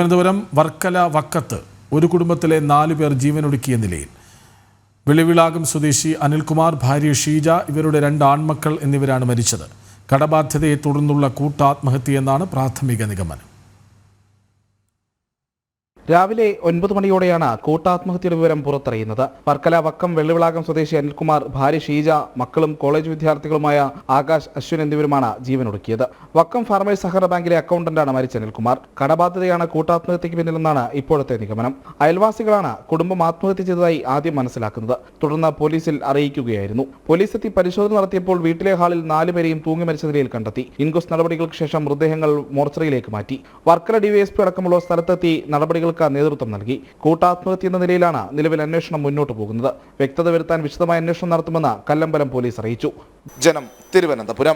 തിരുവനന്തപുരം വർക്കല വക്കത്ത് ഒരു കുടുംബത്തിലെ നാലു പേർ ജീവനൊടുക്കിയ നിലയിൽ വെളിവിളാകം സ്വദേശി അനിൽകുമാർ ഭാര്യ ഷീജ ഇവരുടെ രണ്ട് ആൺമക്കൾ എന്നിവരാണ് മരിച്ചത്. കടബാധ്യതയെ തുടർന്നുള്ള കൂട്ടാത്മഹത്യയെന്നാണ് പ്രാഥമിക നിഗമനം. രാവിലെ ഒൻപത് മണിയോടെയാണ് കൂട്ടാത്മഹത്യയുടെ വിവരം പുറത്തറിയുന്നത്. വർക്കല വക്കം വെള്ളിവിളാകം സ്വദേശി അനിൽകുമാർ ഭാര്യ ഷീജ മക്കളും കോളേജ് വിദ്യാർത്ഥികളുമായ ആകാശ് അശ്വിൻ എന്നിവരുമാണ് ജീവനൊടുക്കിയത്. വക്കം ഫാർമേഴ്സ് സഹകരണ ബാങ്കിലെ അക്കൗണ്ടന്റാണ് മരിച്ച അനിൽകുമാർ. കടബാധ്യതയാണ് കൂട്ടാത്മഹത്യക്ക് പിന്നിലെന്നാണ് ഇപ്പോഴത്തെ നിഗമനം. അയൽവാസികളാണ് കുടുംബം ആത്മഹത്യ ചെയ്തതായി ആദ്യം മനസ്സിലാക്കുന്നത്. തുടർന്ന് പോലീസിൽ അറിയിക്കുകയായിരുന്നു. പോലീസ് എത്തി പരിശോധന നടത്തിയപ്പോൾ വീട്ടിലെ ഹാളിൽ നാലുപേരെയും തൂങ്ങി മരിച്ച നിലയിൽ കണ്ടെത്തി. ഇൻക്വസ്റ്റ് നടപടികൾക്ക് ശേഷം മൃതദേഹങ്ങൾ മോർച്ചറിയിലേക്ക് മാറ്റി. വർക്കല ഡിവൈഎസ്പി അടക്കമുള്ള സ്ഥലത്തെത്തി നടപടികൾക്ക് നേതൃത്വം നൽകി. കൂട്ടാത്മഹത്യ എന്ന നിലയിലാണ് നിലവിൽ അന്വേഷണം മുന്നോട്ട് പോകുന്നത്. വ്യക്തത വരുത്താൻ വിശദമായ അന്വേഷണം നടത്തുമെന്ന് കല്ലമ്പലം പോലീസ് അറിയിച്ചു. ജനം തിരുവനന്തപുരം.